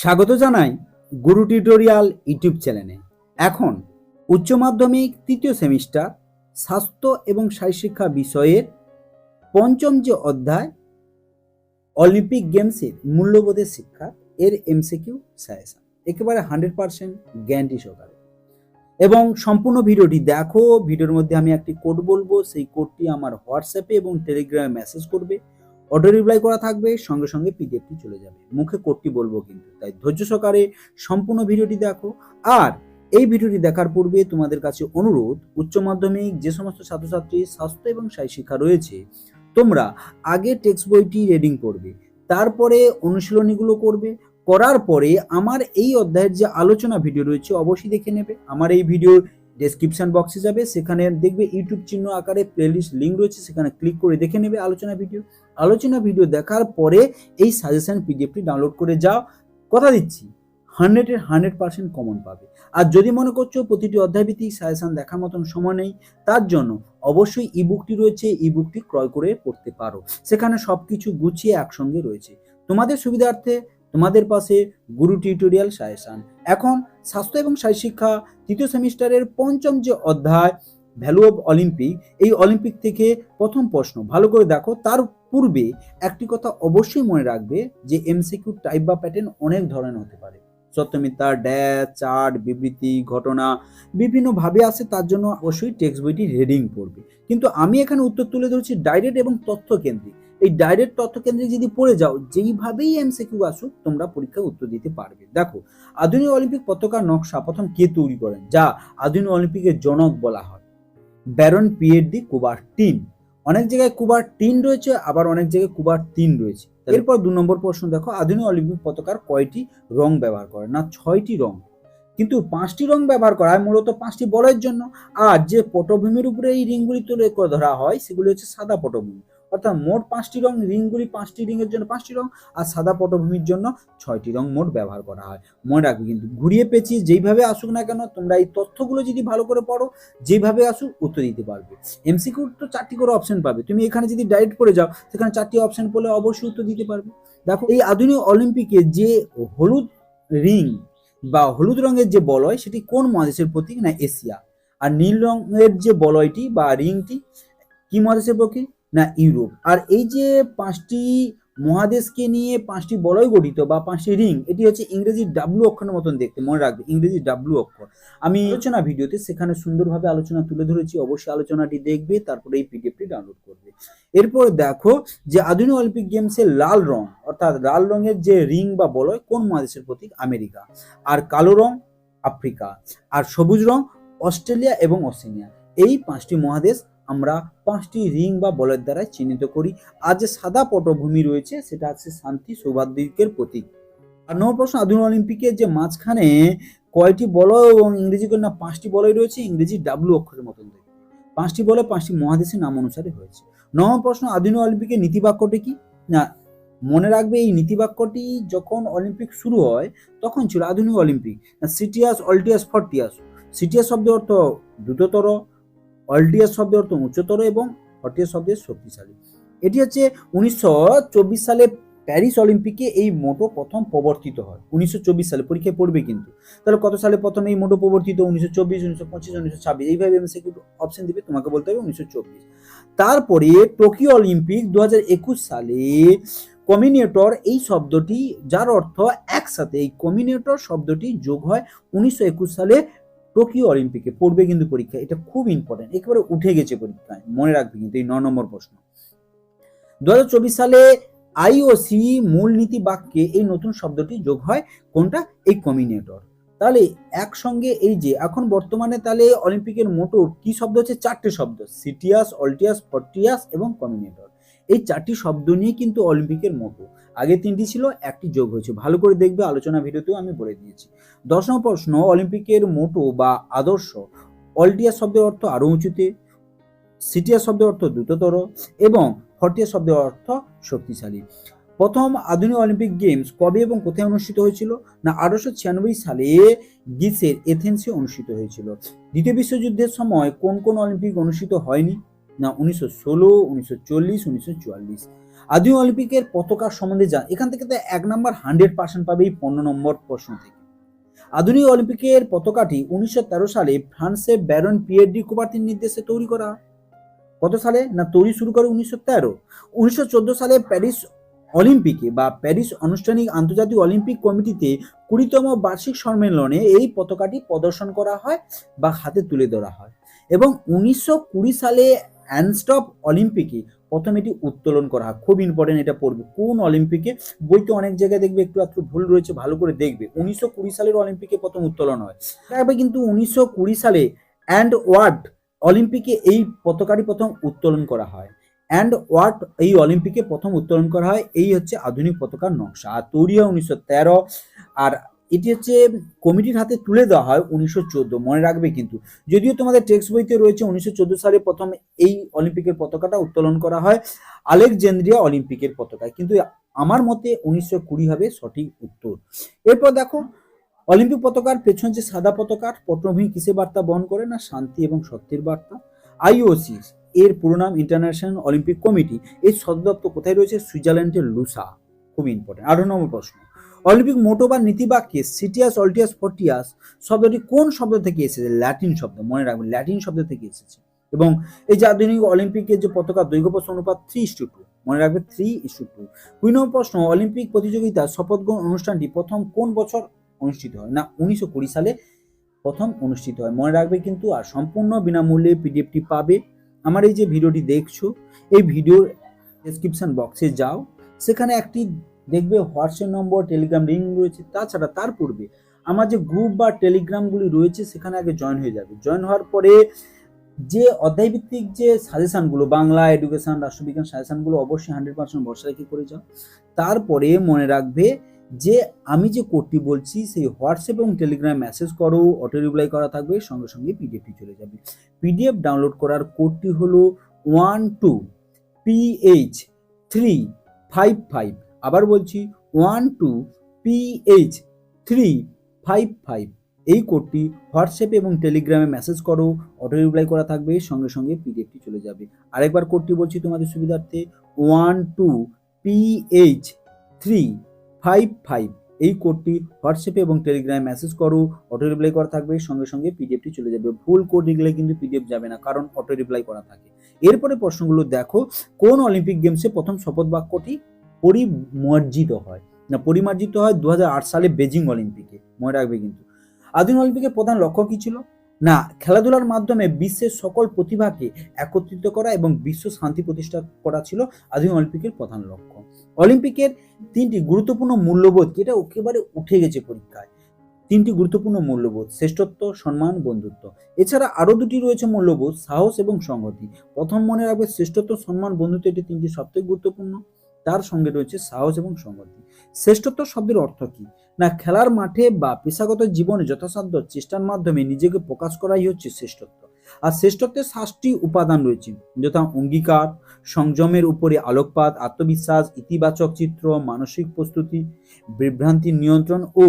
স্বাগত জানাই গুরু tutorial YouTube চ্যানেলে। এখন উচ্চ মাধ্যমিক তৃতীয় সেমিস্টার স্বাস্থ্য এবং শারীরশিক্ষা বিষয়ের পঞ্চম যে অধ্যায় অলিম্পিক গেমসের মূল্যবোধের শিক্ষা, এর এমসিকিউ সাজেশন একেবারে হান্ড্রেড পার্সেন্ট গ্যারান্টি সহকারে। এবং সম্পূর্ণ ভিডিওটি দেখো, ভিডিওর মধ্যে আমি একটি কোড বলব, সেই কোডটি আমার হোয়াটসঅ্যাপে এবং টেলিগ্রামে মেসেজ করবে। অটো রিপ্লাই করা থাকবে, সঙ্গে সঙ্গে পিডিএফটি চলে যাবে। মুখে কোডটি বলব কিন্তু। তাই ধৈর্য সহকারে সম্পূর্ণ ভিডিওটি দেখো। আর এই ভিডিওটি দেখার পূর্বে তোমাদের কাছে অনুরোধ, উচ্চ মাধ্যমিক যে সমস্ত ছাত্রছাত্রী স্বাস্থ্য এবং শারীর শিক্ষা রয়েছে, তোমরা আগে টেক্সট বইটি রিডিং করবে, তারপরে অনুশীলনীগুলো করবে, করার পরে আমার এই অধ্যায়ের যে আলোচনা ভিডিও রয়েছে, অবশ্যই দেখে নেবে। আমার এই ভিডিওর ডেসক্রিপশন বক্সে যাবে, সেখানে দেখবে ইউটিউব চিহ্ন আকারে প্লেলিস্ট লিঙ্ক রয়েছে, সেখানে ক্লিক করে দেখে নেবে আলোচনা ভিডিও আলোচনা ভিডিও দেখার পরে এই সাজেশন পিডিএফটি ডাউনলোড করে যাও। কথা দিচ্ছি হান্ড্রেডের হান্ড্রেড পার্সেন্ট কমন পাবে। আর যদি মনে করছ প্রতিটি অধ্যায়ভিত্তিক সাজেশন দেখার মতন সময় নেই, তার জন্য অবশ্যই ইবুকটি রয়েছে ইবুকটি ক্রয় করে পড়তে পারো। সেখানে সব কিছু গুছিয়ে একসঙ্গে রয়েছে। তোমাদের সুবিধার্থে তোমাদের পাশে গুরু টিউটোরিয়াল সাজেশন এখন স্বাস্থ্য এবং শিক্ষা তৃতীয় সেমিস্টারের পঞ্চম যে অধ্যায়, ভ্যালু অফ অলিম্পিক, এই অলিম্পিক থেকে প্রথম প্রশ্ন, ভালো করে দেখো, তার পূর্বে একটি কথা অবশ্যই মনে রাখবে যে এমসিকিউ টাইপ বা প্যাটার্ন অনেক ধরনের হতে পারে। সত্যমিতা ড্যাশ চার্ট বিবৃতি, ঘটনা বিভিন্নভাবে আসে তার জন্য অবশ্যই টেক্সট বইটি রিডিং পড়বে। কিন্তু আমি এখানে উত্তর তুলে ধরছি ডাইরেক্ট এবং তথ্য কেন্দ্রিক। এই ডাইরেক্ট তথ্য কেন্দ্রিক যদি পড়ে যাও যেইভাবেই এমসিকিউ আসুক তোমরা পরীক্ষায় উত্তর দিতে পারবে। দেখো আধুনিক অলিম্পিক পতাকার নকশা প্রথম কে তৈরি করেন? যা আধুনিক অলিম্পিকের জনক বলা হয়। Baron Pierre de Coubertin. অনেক জায়গায় কুবার টিন রয়েছে আবার অনেক জায়গায় কুবার তিন রয়েছে। এরপর দু নম্বর প্রশ্ন দেখো আধুনিক অলিম্পিক পতাকার কয়টি রং ব্যবহার করে? না ছয়টি রং। কিন্তু পাঁচটি রং ব্যবহার করা হয় মূলত পাঁচটি বলের জন্য। আর যে পটভূমির উপরে এই রিংগুলি তুলে করে ধরা হয় সেগুলি হচ্ছে সাদা পটভূমি। অর্থাৎ মোট পাঁচটি রং, রিংগুলি পাঁচটি রিংয়ের জন্য পাঁচটি রং আর সাদা পটভূমির জন্য ছয়টি রং মোট ব্যবহার করা হয়। মনে রাখবে কিন্তু, ঘুরিয়ে পেঁচিয়ে যেইভাবে আসুক না কেন, তোমরা এই তথ্যগুলো যদি ভালো করে পড়ো যেভাবে আসুক উত্তর দিতে পারবে। এমসিকিউ তো চারটি করে অপশন পাবে। তুমি এখানে যদি ডাইরেক্ট করে যাও, সেখানে চারটি অপশন পড়লে অবশ্যই উত্তর দিতে পারবে। দেখো, এই আধুনিক অলিম্পিকে যে হলুদ রিং বা হলুদ রঙের যে বলয়, সেটি কোন মহাদেশের প্রতীক? না, এশিয়া। আর নীল রঙের যে বলয়টি বা রিংটি, কি মহাদেশের প্রতীক না ইউরোপ। আর এই যে পাঁচটি মহাদেশকে নিয়ে পাঁচটি বলয় গঠিত বা পাঁচটি রিং, এটি হচ্ছে ইংরেজি ডাব্লু অক্ষরের মতন দেখতে, মনে রাখবে, ইংরেজি ডাব্লু অক্ষর। আমি আলোচনা ভিডিওতে সেখানে সুন্দরভাবে আলোচনা তুলে ধরেছি, অবশ্যই আলোচনাটি দেখবে, তারপরে এই পিডিএফটি ডাউনলোড করবে। এরপর দেখো যে আধুনিক অলিম্পিক গেমসের লাল রং, অর্থাৎ লাল রঙের যে রিং বা বলয়, কোন মহাদেশের প্রতীক? আমেরিকা। আর কালো রং? আফ্রিকা। আর সবুজ রং? অস্ট্রেলিয়া এবং অস্ট্রেলিয়া। এই পাঁচটি মহাদেশ আমরা পাঁচটি রিং বা বলের দ্বারা চিহ্নিত করি। আর যে সাদা পটভূমি রয়েছে, সেটা হচ্ছে শান্তি সৌভাগ্যের প্রতীক। আর নম্বর প্রশ্ন আধুনিক অলিম্পিকের যে মাঝখানে কয়টি বলয় এবং ইংরেজি না পাঁচটি বলয় রয়েছে, ইংরেজি ডাব্লু অক্ষরের মতন দেখতে। পাঁচটি বলে পাঁচটি মহাদেশের নাম অনুসারে হয়েছে। নম্বর প্রশ্ন আধুনিক অলিম্পিকের নীতিবাক্যটি কি? না, মনে রাখবে এই নীতিবাক্যটি যখন অলিম্পিক শুরু হয়, তখন ছিল আধুনিক Olympic. Citius, altius, fortius. Citius শব্দের অর্থ দ্রুততর অল্টিয়াস শব্দের অর্থ উচ্চতর এবং ফর্টিয়াস শব্দের শক্তিশালী। এটি হচ্ছে উনিশশো চব্বিশ সালে প্যারিস অলিম্পিকে এই মোটো প্রথম প্রবর্তিত হয়। উনিশশো চব্বিশ সালে পরীক্ষায় পড়বে কিন্তু। তাহলে কত সালে প্রথম এই মোটো প্রবর্তিত? উনিশশো চব্বিশ, উনিশশো পঁচিশ, উনিশশো ছাব্বিশ। এইভাবে এমসিকিউ অপশন দিবে, তোমাকে বলতে হবে উনিশশো চব্বিশ। তারপরে টোকিও অলিম্পিক দু হাজার একুশ সালে কমিনেটর এই শব্দটি, যার অর্থ একসাথে এই কমিনেটর শব্দটি যোগ হয়। উনিশশো একুশ সালে টোকিও অলিম্পিকে পড়বে কিন্তু পরীক্ষা এটা খুব ইম্পর্টেন্ট একেবারে উঠে গেছে পরীক্ষায়। মনে রাখবে কিন্তু এই ন নম্বর প্রশ্ন। দুহাজার চব্বিশ সালে আইওসি মূলনীতি বাক্যে এই নতুন শব্দটি যোগ হয়। কোনটা? এই কমিনেটর তাহলে একসঙ্গে এই যে, এখন বর্তমানে তাহলে অলিম্পিকের মোটো কি শব্দ হচ্ছে? চারটে শব্দ। সিটিয়াস, অল্টিয়াস, ফর্টিয়াস এবং কমিনেটর এই চারটি শব্দ নিয়ে কিন্তু অলিম্পিকের মোটো। আগে তিনটি ছিল, একটি যোগ হয়েছে। ভালো করে দেখবে, আলোচনা ভিডিওতেও আমি বলে দিয়েছি। দশ নম্বর প্রশ্ন, অলিম্পিকের মোটো বা আদর্শ অল্টিয়াস শব্দের অর্থ আরও উঁচুতে সিটিয়াস শব্দের অর্থ দ্রুততর, এবং ফর্টিয়াস শব্দের অর্থ শক্তিশালী। প্রথম আধুনিক অলিম্পিক গেমস কবে এবং কোথায় অনুষ্ঠিত হয়েছিল? না, আঠারোশো ছিয়ানব্বই সালে গ্রিসের এথেন্সে অনুষ্ঠিত হয়েছিল। দ্বিতীয় বিশ্বযুদ্ধের সময় কোন কোন অলিম্পিক অনুষ্ঠিত হয়নি? না, উনিশশো ষোলো, উনিশশো চল্লিশ, উনিশশো চুয়াল্লিশ। আধুনিক অলিম্পিকের পতাকা সম্বন্ধে যা এখান থেকে তো এক নম্বর হান্ড্রেড পার্সেন্ট পাবে এই পনেরো নম্বর প্রশ্ন থেকে। আধুনিক অলিম্পিকের পতাকাটি উনিশশো তেরো সালে ফ্রান্সে ব্যারন পিএডি কুবার্তির নির্দেশে তৈরি করা। কত সালে? না, তৈরি শুরু করে উনিশশো তেরো। সালে প্যারিস অলিম্পিকে বা প্যারিস আনুষ্ঠানিক আন্তর্জাতিক অলিম্পিক কমিটিতে কুড়িতম বার্ষিক সম্মেলনে এই পতাকাটি প্রদর্শন করা হয় বা হাতে তুলে ধরা হয়। এবং উনিশশো কুড়ি সালে অ্যানস্টপ অলিম্পিকে প্রথম এটি উত্তোলন করা হয়। খুব ইম্পর্টেন্ট এটা পড়বে। কোন অলিম্পিকে? বইতে অনেক জায়গায় দেখবে একটু একটু ভুল রয়েছে, ভালো করে দেখবে। উনিশশো কুড়ি সালের অলিম্পিকে প্রথম উত্তোলন হয়। তারপরে কিন্তু উনিশশো কুড়ি সালে অ্যান্ড ওয়ার্ড অলিম্পিকে এই পতাকাটি প্রথম উত্তোলন করা হয়। অ্যান্ড ওয়ার্ড এই অলিম্পিকে প্রথম উত্তোলন করা হয়। এই হচ্ছে আধুনিক পতাকার নকশা। আর তৈরি হয় উনিশশো তেরো। আর এটি হচ্ছে কমিটির হাতে তুলে দেওয়া হয় উনিশশো চোদ্দ, মনে রাখবে কিন্তু। যদিও তোমাদের টেক্সট বইতে রয়েছে উনিশশো চোদ্দ সালে প্রথম এই অলিম্পিকের পতাকাটা উত্তোলন করা হয়, আলেকজেন্দ্রিয়া অলিম্পিকের পতাকায়। কিন্তু আমার মতে উনিশশো কুড়ি হবে সঠিক উত্তর। এরপর দেখো, অলিম্পিক পতাকার পেছন যে সাদা পতাকার পটভূমি কিসে বার্তা বহন করে না? শান্তি এবং সত্যের বার্তা। আইওসি, এর পুরো নাম ইন্টারন্যাশনাল অলিম্পিক কমিটি। এর সদর দপ্তর কোথায় রয়েছে? সুইজারল্যান্ডের লুসা। খুব ইম্পর্টেন্ট আঠারো নম্বর প্রশ্ন। অলিম্পিক মোটো বা নীতিবাক্যে সিটিয়াস, অল্টিয়াস, ফর্টিয়াস শব্দটি কোন শব্দ থেকে এসেছে? ল্যাটিন শব্দ, মনে রাখবেন, ল্যাটিন শব্দ থেকে এসেছে। এবং এই যে আধুনিক অলিম্পিকের যে পতাকা, দৈর্ঘ্য প্রশ্ন অনুপাত থ্রি ইস টু মনে রাখবে থ্রি ইস টু দুই নম্বর প্রশ্ন, অলিম্পিক প্রতিযোগিতা শপথ গ্রহণ অনুষ্ঠানটি প্রথম কোন বছর অনুষ্ঠিত হয়? না, উনিশশো কুড়ি সালে প্রথম অনুষ্ঠিত হয়। মনে রাখবে কিন্তু, আর সম্পূর্ণ বিনামূল্যে পিডিএফটি পাবে। আমার এই যে ভিডিওটি দেখছ, এই ভিডিওর ডেসক্রিপশন বক্সে যাও। সেখানে একটি দেখবে হোয়াটসঅ্যাপ নম্বর, টেলিগ্রাম লিঙ্ক রয়েছে, তাছাড়া তার পূর্বে আমার যে গ্রুপ বা টেলিগ্রামগুলি রয়েছে, সেখানে আগে জয়েন হয়ে যাবে। জয়েন হওয়ার পরে যে অধ্যায়ভিত্তিক যে সাজেশানগুলো বাংলা এডুকেশন রাষ্ট্রবিজ্ঞান সাজেশানগুলো অবশ্যই হান্ড্রেড পার্সেন্ট ভরসা রেখে করে যাও। তারপরে মনে রাখবে যে আমি যে কোডটি বলছি, সেই হোয়াটসঅ্যাপ এবং টেলিগ্রাম মেসেজ করো অটো রিপ্লাই করা থাকবে, সঙ্গে সঙ্গে পিডিএফটি চলে যাবে। পিডিএফ ডাউনলোড করার কোডটি হলো one two PH three five five আবার বলছি one two PH three five five এই কোডটি হোয়াটসঅ্যাপে এবং টেলিগ্রামে মেসেজ করো অটো রিপ্লাই করা থাকবে, সঙ্গে সঙ্গে পিডিএফটি চলে যাবে। আরেকবার কোডটি বলছি তোমাদের সুবিধার্থে one two PH three five five এই কোডটি হোয়াটসঅ্যাপে এবং টেলিগ্রামে মেসেজ করো অটো রিপ্লাই করা থাকবে, সঙ্গে সঙ্গে পিডিএফটি চলে যাবে। ভুল কোড লিখলে কিন্তু পিডিএফ যাবে না, কারণ অটো রিপ্লাই করা থাকে। এরপরে প্রশ্নগুলো দেখো, কোন অলিম্পিক গেমসে প্রথম শপথ বাক্যটি? পরিমার্জিত হয়। না, পরিমার্জিত হয় দু হাজার আট সালে বেজিং অলিম্পিকে। মনে রাখবে কিন্তু। আধুনিক অলিম্পিকের প্রধান লক্ষ্য কী ছিল? না, খেলাধুলার মাধ্যমে বিশ্বের সকল প্রতিভাকে একত্রিত করা এবং বিশ্ব শান্তি প্রতিষ্ঠা করা ছিল আধুনিক অলিম্পিকের প্রধান লক্ষ্য। অলিম্পিকের তিনটি গুরুত্বপূর্ণ মূল্যবোধ যেটা একেবারে উঠে গেছে পরীক্ষায়। তিনটি গুরুত্বপূর্ণ মূল্যবোধ, শ্রেষ্ঠত্ব, সম্মান, বন্ধুত্ব। এছাড়া আরও দুটি রয়েছে মূল্যবোধ, সাহস এবং সংহতি। প্রথম মনে রাখবে শ্রেষ্ঠত্ব, সম্মান, বন্ধুত্ব, এটি তিনটি সবথেকে গুরুত্বপূর্ণ। তার সঙ্গে রয়েছে সাহস এবং সংহতি। শ্রেষ্ঠত্ব শব্দের অর্থ কি? না, খেলার মাঠে বা পেশাগত জীবনে যথাসাধ্য চেষ্টার মাধ্যমে নিজেকে প্রকাশ করাই হচ্ছে শ্রেষ্ঠত্ব। আর শ্রেষ্ঠত্বের সাতটি উপাদান রয়েছে, যথা অঙ্গীকার, সংযমের উপরে আলোকপাত, আত্মবিশ্বাস, ইতিবাচক চিত্র, মানসিক প্রস্তুতি বিভ্রান্তির নিয়ন্ত্রণ ও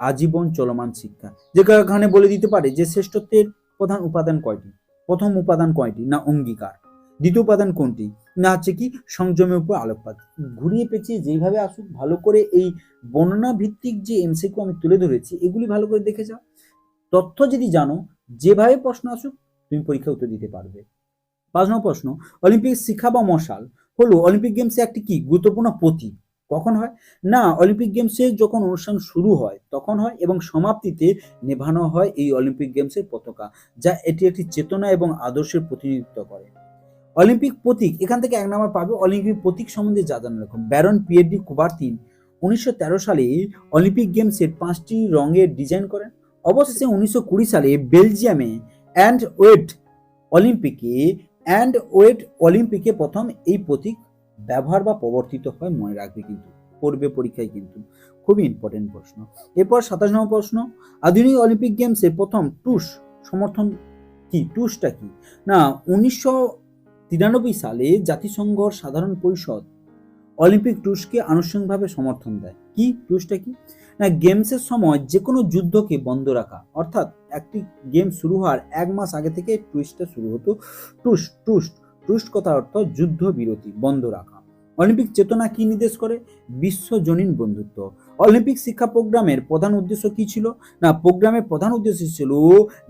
আজীবন চলমান শিক্ষা। যেখানে বলে দিতে পারে যে শ্রেষ্ঠত্বের প্রধান উপাদান কয়টি? প্রথম উপাদান কয়টি? না, অঙ্গীকার। দ্বিতীয় উপাদান কোনটি? না হচ্ছে কি সংযমের উপর আলোকপাত। ঘুরিয়ে পেঁচিয়ে যেইভাবে আসুক, ভালো করে এই বর্ণনা ভিত্তিক যে এমসিকিউ আমি তুলে ধরেছি, এগুলি ভালো করে দেখে যাও। তথ্য যদি জানো, যেভাবে প্রশ্ন আসুক, তুমি পরীক্ষা উত্তর দিতে পারবে। পাঁচ নম্বর প্রশ্ন, অলিম্পিক শিক্ষা বা মশাল হলো অলিম্পিক গেমসে একটি কি গুরুত্বপূর্ণ প্রতীক? কখন হয়? না, অলিম্পিক গেমসে যখন অনুষ্ঠান শুরু হয়, তখন হয় এবং সমাপ্তিতে নেভানো হয় এই অলিম্পিক গেমসের পতাকা, যা এটি একটি চেতনা এবং আদর্শের প্রতিনিধিত্ব করে। অলিম্পিক প্রতীক, এখান থেকে এক নম্বর পাবে অলিম্পিক প্রতীক সম্বন্ধে যা জানা রাখুন ব্যারন পিএডি কুবার্তিন উনিশশো তেরো সালে অলিম্পিক গেমসের পাঁচটি রঙের ডিজাইন করেন। অবশেষে উনিশশো কুড়ি সালে বেলজিয়ামে অ্যান্ড ওয়েট অলিম্পিকে, অ্যান্ড ওয়েট অলিম্পিকে প্রথম এই প্রতীক ব্যবহার বা প্রবর্তিত হয় মনে রাখবে কিন্তু, পড়বে পরীক্ষায় কিন্তু। খুবই ইম্পর্টেন্ট প্রশ্ন। এরপর সাতাশ নম্বর প্রশ্ন, আধুনিক অলিম্পিক গেমসে প্রথম টুস সমর্থন কি? টুসটা কি? না, উনিশশো তিরানব্বই সালে জাতিসংঘর সাধারণ পরিষদ অলিম্পিক টুসকে আনুষ্ঠানিকভাবে সমর্থন দেয়। কি? টুসটা কি? না, গেমসের সময় যে কোনো যুদ্ধকে বন্ধ রাখা। অর্থাৎ একটি গেম শুরু হওয়ার এক মাস আগে থেকে টুইস্টটা শুরু হতো। টুস টুস্ট টুস্ট কথার অর্থ যুদ্ধ বিরতি বন্ধ রাখা। অলিম্পিক চেতনা কি নির্দেশ করে? বিশ্বজনীন বন্ধুত্ব। অলিম্পিক শিক্ষা প্রোগ্রামের প্রধান উদ্দেশ্য কি ছিল? না, প্রোগ্রামের প্রধান উদ্দেশ্য ছিল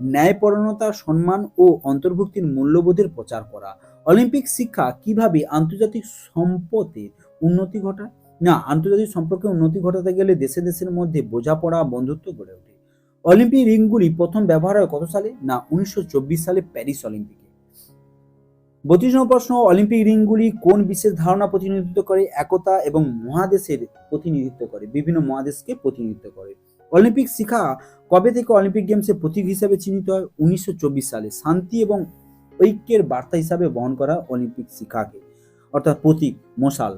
ন্যায়পরণতা সম্মান ও অন্তর্ভুক্তির মূল্যবোধের প্রচার করা। অলিম্পিক শিক্ষা কীভাবে আন্তর্জাতিক সম্পদের উন্নতি ঘটায়? না, আন্তর্জাতিক সম্পর্কে উন্নতি ঘটাতে গেলে দেশে দেশের মধ্যে বোঝাপড়া, বন্ধুত্ব গড়ে ওঠে। অলিম্পিক রিংগুলি প্রথম ব্যবহার হয় কত সালে? না, উনিশশো চব্বিশ সালে প্যারিস অলিম্পিকে। বত্রিশ নম্বর প্রশ্ন, অলিম্পিক রিংগুলি কোন বিশেষ ধারণা প্রতিনিধিত্ব করে, একতা এবং মহাদেশের প্রতিনিধিত্ব করে? বিভিন্ন মহাদেশকে প্রতিনিধিত্ব করে। অলিম্পিক শিখা কবে থেকে অলিম্পিক গেমসের প্রতীক হিসাবে চিহ্নিত হয়? উনিশশো চব্বিশ সালে। শান্তি এবং ঐক্যের বার্তা হিসাবে বহন করা অলিম্পিক শিখাকে, অর্থাৎ প্রতীক, মশাল।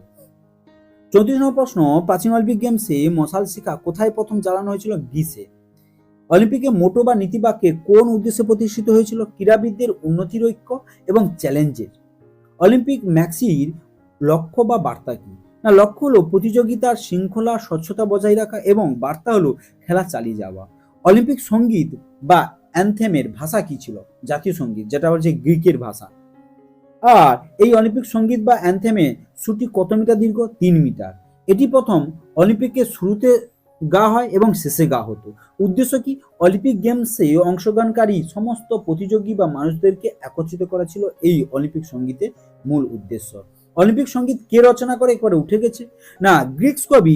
চৌত্রিশ নম্বর প্রশ্ন, প্রাচীন অলিম্পিক গেমসে মশাল শিখা কোথায় প্রথম জ্বালানো হয়েছিল? গ্রিসে। অলিম্পিকে মোটো বা নীতিবাক্যে কোন উদ্দেশ্যে প্রতিষ্ঠিত হয়েছিল ক্রীড়াবিদদের উন্নতির ঐক্য এবং চ্যালেঞ্জের? অলিম্পিক ম্যাক্সির লক্ষ্য বা বার্তা কি? না, লক্ষ্য হলো প্রতিযোগিতার শৃঙ্খলা, স্বচ্ছতা বজায় রাখা এবং বার্তা হলো খেলা চালিয়ে যাওয়া। অলিম্পিক সংগীত বা অ্যানথেমের ভাষা কি ছিল? জাতীয় সংগীত, যেটা হচ্ছে গ্রিকের ভাষা। আর এই অলিম্পিক সংগীত বা অ্যানথেমে সুটি কত মিটার দীর্ঘ? তিন মিটার। এটি প্রথম অলিম্পিকের শুরুতে গা হয় এবং শেষে গা হতো। উদ্দেশ্য কি? অলিম্পিক গেমসে অংশগ্রহণকারী সমস্ত প্রতিযোগী বা মানুষদেরকে একত্রিত করা ছিল এই অলিম্পিক সঙ্গীতের মূল উদ্দেশ্য। অলিম্পিক সংগীত কে রচনা করে? একবারে উঠে গেছে। না, গ্রিক্স কবি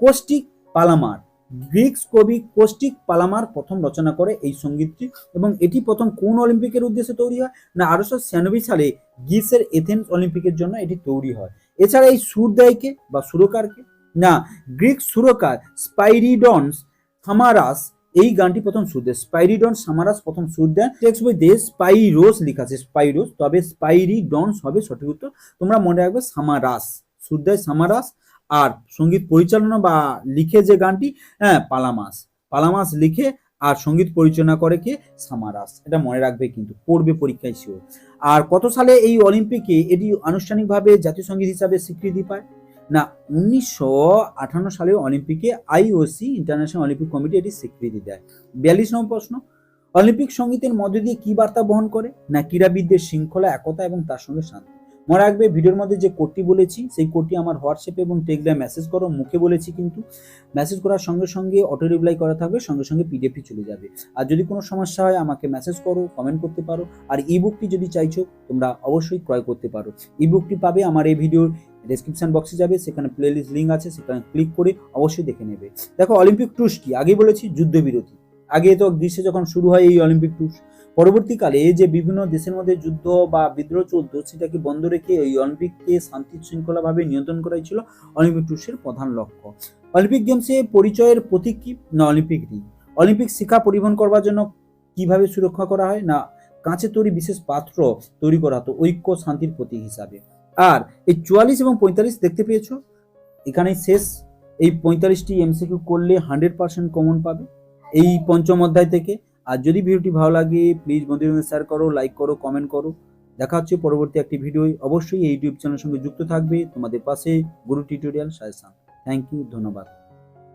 কোস্টিক পালামার। গ্রিক্স কবি কোস্টিক পালামার প্রথম রচনা করে এই সঙ্গীতটি এবং এটি প্রথম কোন অলিম্পিকের উদ্দেশ্যে তৈরি হয়? না, আঠারোশো ছিয়ানব্বই সালে গ্রিসের এথেন্স অলিম্পিকের জন্য এটি তৈরি হয়। এছাড়া এই সুর দেয়কে বা সুরকারকে না, গ্রিক সুরকার স্পাইরিডনস সামারাস এই গানটি প্রথম সুর দেয়। স্পাইরিডন সামারাস প্রথম সুর দেন টেক্সট বই দিয়ে স্পাইরোস লেখা আছে, স্পাইরোস, তবে স্পাইরিডনস হবে সঠিক উত্তর। তোমরা মনে রাখবে সামারাস সুর দেয় সামারাস আর সংগীত পরিচালনা বা লিখে যে গানটি হ্যাঁ পালামাস। পালামাস লিখে আর সংগীত পরিচালনা করে কে? সামারাস এটা মনে রাখবে কিন্তু, পড়বে পরীক্ষায় শিওর আর কত সালে এই অলিম্পিকে এটি আনুষ্ঠানিকভাবে জাতীয় সংগীত হিসাবে স্বীকৃতি পায়? না, উনিশশো আঠান্ন সালে অলিম্পিকে আইওসি ইন্টারন্যাশনাল অলিম্পিক কমিটি এটি স্বীকৃতি দেয়। বিয়াল্লিশ নম্বর প্রশ্ন, অলিম্পিক সঙ্গীতের মধ্য দিয়ে কি বার্তা বহন করে? না ক্রীড়াবিদদের শৃঙ্খলা, একতা এবং তার সঙ্গে শান্তি? মনে রাখবে, ভিডিওর মধ্যে যে কোডটি বলেছি, সেই কোডটি আমার হোয়াটসঅ্যাপে এবং টেলিগ্রামে মেসেজ করো, মুখে বলেছি কিন্তু মেসেজ করার সঙ্গে সঙ্গে অটো রিপ্লাই করা থাকবে, সঙ্গে সঙ্গে পিডিএফটি চলে যাবে। আর যদি কোনো সমস্যা হয়, আমাকে মেসেজ করো কমেন্ট করতে পারো। আর ই বুকটি যদি চাইছো, তোমরা অবশ্যই ক্রয় করতে পারো। ই বুকটি পাবে, আমার এই ভিডিওর ডেসক্রিপশন বক্সে যাবে, সেখানে প্লেলিস্ট লিঙ্ক আছে, সেখানে ক্লিক করে অবশ্যই দেখে নেবে। দেখো অলিম্পিক টুস কি? আগেই বলেছি, যুদ্ধবিরতি। আগে তো গ্রীষ্মে যখন শুরু হয় এই অলিম্পিক টুস পরবর্তীকালে যে বিভিন্ন দেশের মধ্যে যুদ্ধ বা বিদ্রোহ চলতো, সেটাকে বন্ধ রেখে এই অলিম্পিককে শান্তি শৃঙ্খলাভাবে নিয়ন্ত্রণ করাই ছিল অলিম্পিক টুসের প্রধান লক্ষ্য। অলিম্পিক গেমসে পরিচয়ের প্রতীক কি? না, অলিম্পিক রিং অলিম্পিক শিক্ষা পরিবহন করবার জন্য কীভাবে সুরক্ষা করা হয়? না, কাঁচের তৈরি বিশেষ পাত্র তৈরি করা হতো ঐক্য শান্তির প্রতীক হিসাবে। আর, এই চুয়াল্লিশ এবং পঁয়তাল্লিশ দেখতে পেয়েছ? এখানেই শেষ। এই পঁয়তাল্লিশটি এমসিকিউ করলে হান্ড্রেড পার্সেন্ট কমন পাবে। এই পঞ্চম অধ্যায় থেকে আর যদি ভিডিওটি ভালো লাগে প্লিজ বন্ধুদের শেয়ার করো লাইক করো কমেন্ট করো। দেখা হচ্ছে পরবর্তী একটি ভিডিও অবশ্যই এই ইউটিউব চ্যানেলের সঙ্গে যুক্ত থাকবে। তোমাদের পাশে গুরু টিউটোরিয়াল সাজেশন। থ্যাংক ইউ ধন্যবাদ।